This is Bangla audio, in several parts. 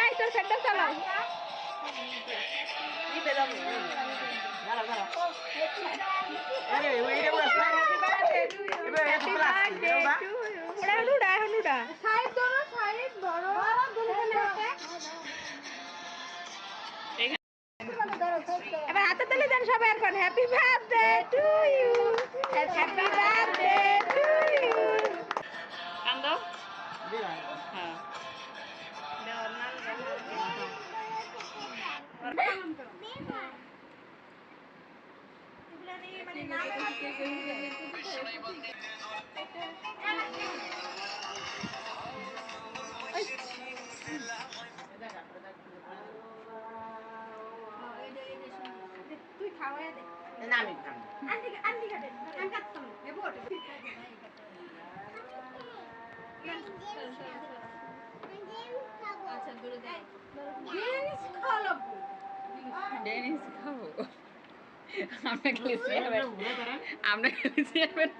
লাইটার সেন্টার চালাও এখন উড়া এখন উড়া দেন সবাই এখন happy birthday to you happy birthday to you কান্দ? হ্যাঁ। খাওয়ালো ডেনিস খাব? আমরা খালি চেয়ারম্যান আমরা খালি চেয়ারম্যান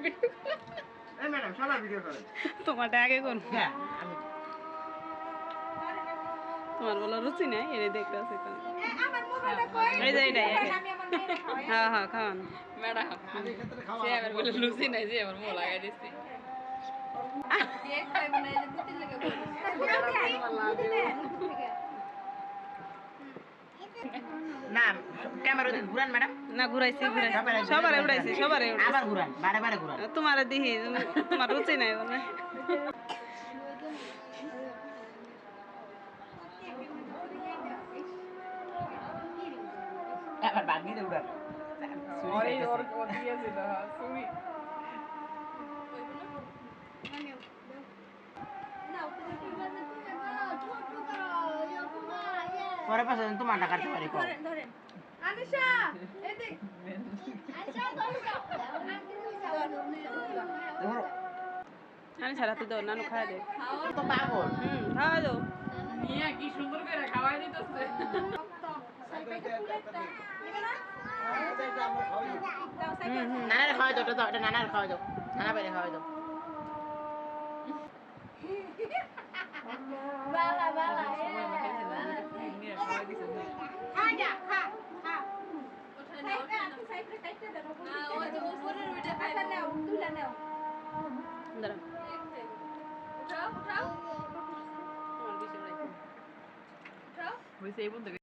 ম্যাডাম সবার ভিডিও করেন তোমারটা আগে কোন হ্যাঁ আমি তোমার বলা রুচি নাই এর দেখতে আছে আমার মোবাইলটা কই? এই যে এইটাই, হ্যাঁ হ্যাঁ খাওয়ান। ম্যাডাম আমি ক্ষেত্রে খাওয়া চেয়ারম্যান বলে লুচি নাই যে আমার মো লাগাই দিচ্ছি না এই যে দুতির লেগে বলি না ক্যামেরা ঘুরান ম্যাডাম। না ঘুরাইছি ঘুরাইছি। সবারে উড়াইছি সবারে আবার ঘুরান বারে বারে ঘুরান। তোমার দিহি তোমার রুচি নাই বলে। আবার দিয়ে উড়ান ওরে ওর ও দিয়েছিল সুমি পরে পাশে তোমার টাকা কাটতে পারি কম আনিশা এদিক। ধরো। আমি সারা তুই দাও নানু খাওয়া দে। তো পাগল। হুম খাওয়া দাও কি সুন্দর করে খাওয়াই দিতেছে। নানার খাওয়াই দাও দাও এটা নানার খাওয়াই দাও নানা বাইরে খাওয়াই দাও। বালা বালা মিয়া খাওয়াই দিছে খা যা খা খা। ওঠায় না ওঠায় না সাইডে সাইডে দাও না ওই যে উপরের ওইটা খাইবে নাও তুলে নাও দাঁড়া উঠাও